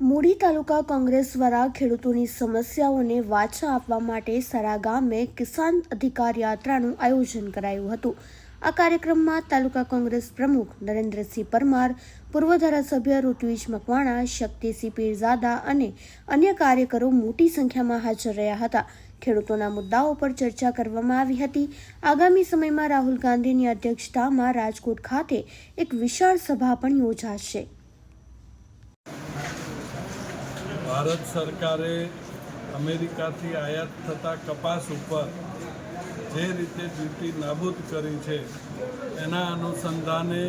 મૂડી તાલુકા કોંગ્રેસ દ્વારા ખેડૂતોની સમસ્યાઓને વાચા આપવા માટે સરા ગામે કિસાન અધિકાર યાત્રાનું આયોજન કરાયું હતું. આ કાર્યક્રમમાં તાલુકા કોંગ્રેસ પ્રમુખ નરેન્દ્રસિંહ પરમાર, પૂર્વ ધારાસભ્ય ઋત્વિજ મકવાણા, શક્તિસિંહ પીરઝાદા અને અન્ય કાર્યકરો મોટી સંખ્યામાં હાજર રહ્યા હતા. ખેડૂતોના મુદ્દાઓ પર ચર્ચા કરવામાં આવી હતી. આગામી સમયમાં રાહુલ ગાંધીની અધ્યક્ષતામાં રાજકોટ ખાતે એક વિશાળ સભા પણ યોજાશે. ભારત સરકારે અમેરિકાથી આયાત થતા કપાસ ઉપર જે રીતે ડ્યુટી નાબૂદ કરી છે, એના અનુસંધાને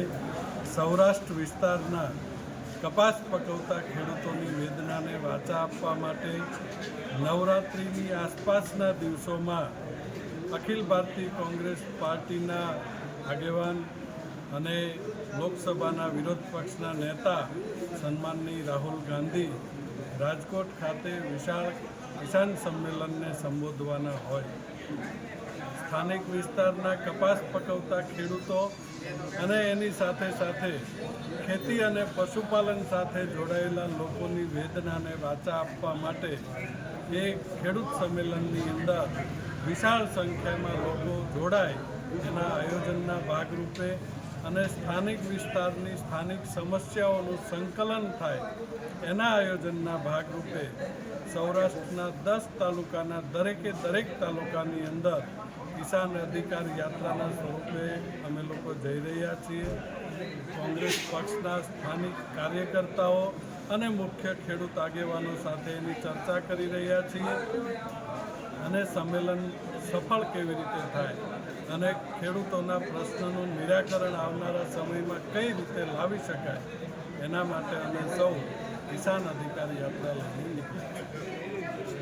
સૌરાષ્ટ્ર વિસ્તારના કપાસ પકવતા ખેડૂતોની વેદનાને વાચા આપવા માટે નવરાત્રિની આસપાસના દિવસોમાં અખિલ ભારતીય કોંગ્રેસ પાર્ટીના આગેવાન અને લોકસભાના વિરોધ પક્ષના નેતા સન્માનની રાહુલ ગાંધી રાજકોટ ખાતે વિશાળ કિસાન સંમેલનને સંબોધવાના હોય. સ્થાનિક વિસ્તારના કપાસ પકવતા ખેડૂતો અને એની સાથે સાથે ખેતી અને પશુપાલન સાથે જોડાયેલા લોકોની વેદનાને વાચા આપવા માટે એ ખેડૂત સંમેલનની અંદર વિશાળ સંખ્યામાં લોકો જોડાય. એના આયોજનના ભાગરૂપે અને સ્થાનિક વિસ્તારની સ્થાનિક સમસ્યાઓનું સંકલન થાય એના આયોજનના ભાગરૂપે સૌરાષ્ટ્રના દસ તાલુકાના દરેકે દરેક તાલુકાની અંદર કિસાન અધિકાર યાત્રાના સ્વરૂપે અમે લોકો જઈ રહ્યા છીએ. કોંગ્રેસ પક્ષના સ્થાનિક કાર્યકર્તાઓ અને મુખ્ય ખેડૂત આગેવાનો સાથે એની ચર્ચા કરી રહ્યા છીએ અને સંમેલન સફળ કેવી રીતે થાય અને ખેડૂતોના પ્રશ્નનું નિરાકરણ આવનારા સમયમાં કઈ રીતે લાવી શકાય એના માટે અમે સૌ કિસાન અધિકારી આપણે લઈને નીકળ્યા